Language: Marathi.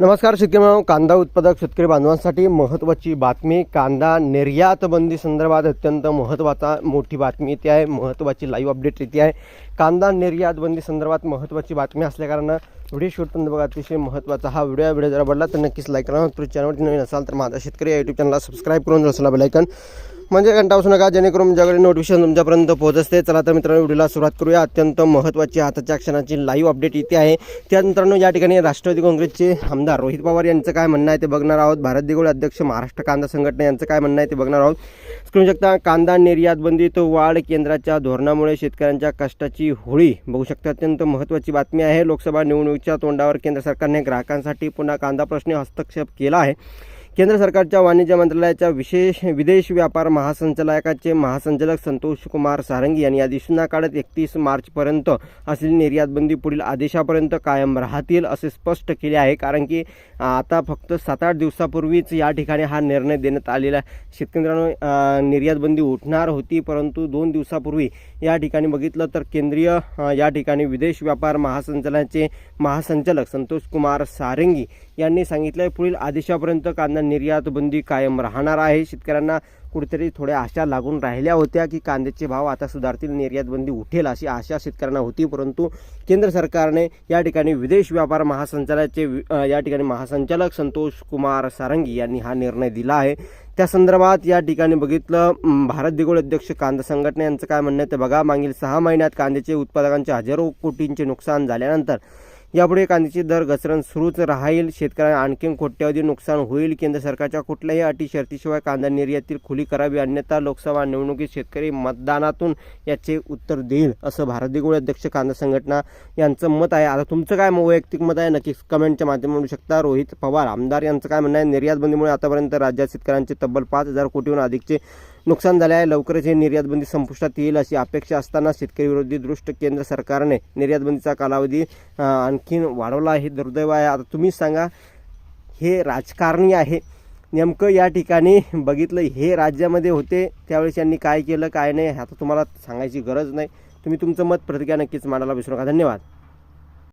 नमस्कार शेतकरी मित्रांनो कांदा उत्पादक शेतकरी बांधवांसाठी महत्त्वाची बातमी. कांदा निर्यात बंदी संदर्भात अत्यंत महत्त्वाचा मोठी बातमी येते आहे. महत्त्वाची लाईव्ह अपडेट येते आहे. कांदा निर्यात बंदी संदर्भात महत्त्वाची बातमी असल्याकारणानं व्हिडिओ शूटपर्यंत बघा अतिशय महत्त्वाचा हा व्हिडिओ. व्हिडिओ जर आवडला तर नक्कीच लाईक करा. तुम्ही चॅनलवरती नवीन असाल तर माझा शेतकरी या यूट्यूब चॅनलला सबस्क्राईब करून रसला बेलायकन म्हणजे घंटा असू नका जेणेकरून तुमच्याकडे नोटिफिकेशन तुमच्यापर्यंत पोहोचते चला तर मित्रांनो व्हिडिओला सुरुवात करूया. अत्यंत महत्त्वाची हाताच्या क्षणाची लाईव्ह अपडेट इथे आहे. त्यात मित्रांनो या ठिकाणी राष्ट्रवादी काँग्रेसचे आमदार रोहित पवार यांचं काय म्हणणं आहे ते बघणार आहोत. भारत दिगोळे अध्यक्ष महाराष्ट्र कांदा संघटना यांचं काय म्हणणं आहे ते बघणार आहोत. स्क्रीन शकता कांदा निर्यात बंदी तो वाढ केंद्राच्या धोरणामुळे शेतकऱ्यांच्या कष्टाची होळी. बघू शकता अत्यंत महत्त्वाची बातमी आहे. लोकसभा निवडणुकीच्या तोंडावर केंद्र सरकारने ग्राहकांसाठी पुन्हा कांदा प्रश्नी हस्तक्षेप केला आहे. केंद्र सरकारच्या वाणिज्य मंत्रालयाच्या विशेष विदेश व्यापार महासंचालकाचे महासंचालक संतोष कुमार सारंगी यांनी अधिसूचना काढत एकतीस मार्चपर्यंत असलेली निर्यातबंदी पुढील आदेशापर्यंत कायम राहतील असे स्पष्ट केले आहे. कारण की आता फक्त सात आठ दिवसापूर्वीच या ठिकाणी हा निर्णय देण्यात आलेला आहे. निर्यातबंदी उठणार होती परंतु दोन दिवसापूर्वी या ठिकाणी बघितलं तर केंद्रीय या ठिकाणी विदेश व्यापार महासंचालनाचे महासंचालक संतोष कुमार सारंगी यांनी सांगितलं पुढील आदेशापर्यंत कांदा निर्यात बंदी कायम राहणार आहे. शेतकऱ्यांना कुठेतरी थोड्या आशा लागून राहिल्या होत्या की कांद्याचे भाव आता सुधारतील निर्यात बंदी उठेल अशी आशा शेतकऱ्यांना होती. परंतु केंद्र सरकारने या ठिकाणी विदेश व्यापार महासंचालनाचे या ठिकाणी महासंचालक संतोष कुमार सारंगी यांनी हा निर्णय दिला आहे. त्या संदर्भात या ठिकाणी बघितलं भारत दिगोळ अध्यक्ष कांदा संघटना यांचं काय म्हणणं आहे ते बघा. मागील सहा महिन्यात कांद्याचे उत्पादकांचे हजारो कोटींचे नुकसान झाल्यानंतर यापुढे कांद्याची दर घसरण सुरूच राहील. शेतकऱ्यांना आणखी कोट्यावधी नुकसान होईल. केंद्र सरकारच्या कुठल्याही अटी शर्तीशिवाय कांदा निर्यातील खुली करावी अन्यथा लोकसभा निवडणुकीत शेतकरी मतदानातून याचे उत्तर देईल असं भारतीय गोळी अध्यक्ष कांदा संघटना यांचं मत आहे. आता तुमचं काय म- वैयक्तिक मत आहे? नक्कीच कमेंटच्या माध्यमातून म्हणू शकता. रोहित पवार आमदार यांचं काय म्हणणं आहे? निर्यात बंदीमुळे आतापर्यंत राज्यात शेतकऱ्यांचे तब्बल पाच हजार कोटीहून अधिकचे नुकसान झाले आहे. लवकरच हे निर्यातबंदी संपुष्टात येईल अशी अपेक्षा असताना शेतकरी विरोधी दृष्ट केंद्र सरकारने निर्यातबंदीचा कालावधी आणखीन वाढवला हे दुर्दैव आहे. आता तुम्ही सांगा हे राजकारणी आहे. नेमकं या ठिकाणी बघितलं हे राज्यामध्ये होते. त्यावेळेस यांनी काय केलं काय नाही आता तुम्हाला सांगायची गरज नाही. तुम्ही तुमचं मत प्रतिक्रिया नक्कीच मांडायला विसरू नका. धन्यवाद.